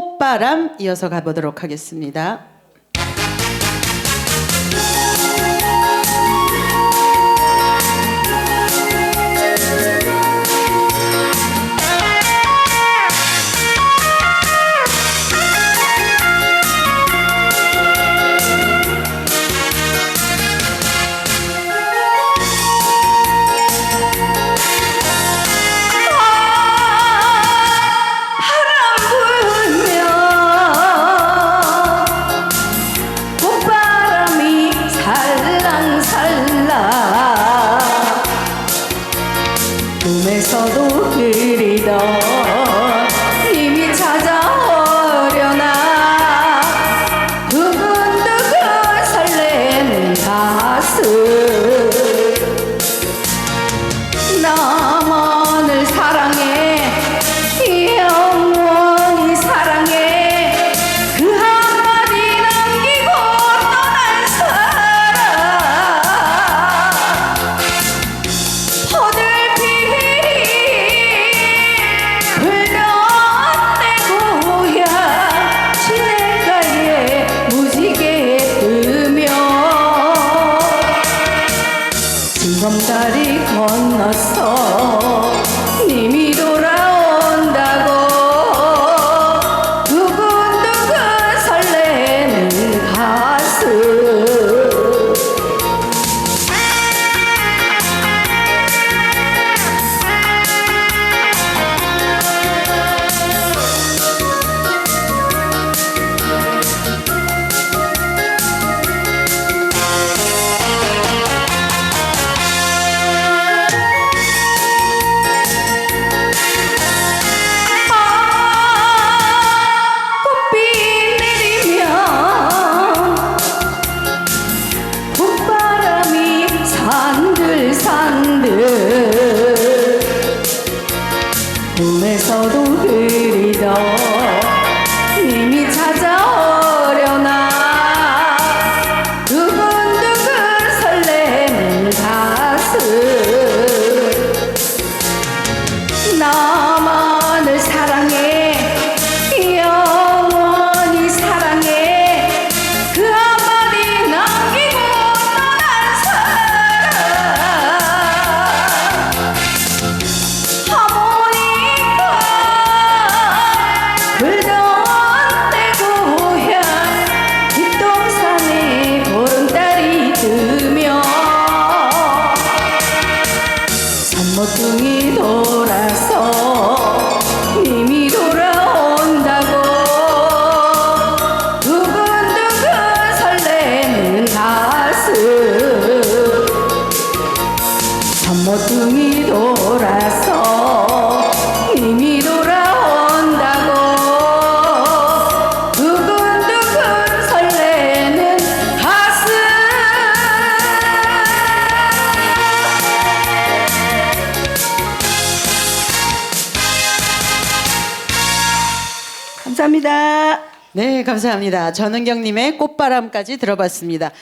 꽃바람 이어서 가보도록 하겠습니다. में सदो क्रीडा อนอสอ Sau 풍이 돌아서 이미 돌아온다고. 두근두근 설레는 가슴. 전모등이 돌아서 님이 감사합니다. 네, 감사합니다. 전은경님의 꽃바람까지 들어봤습니다.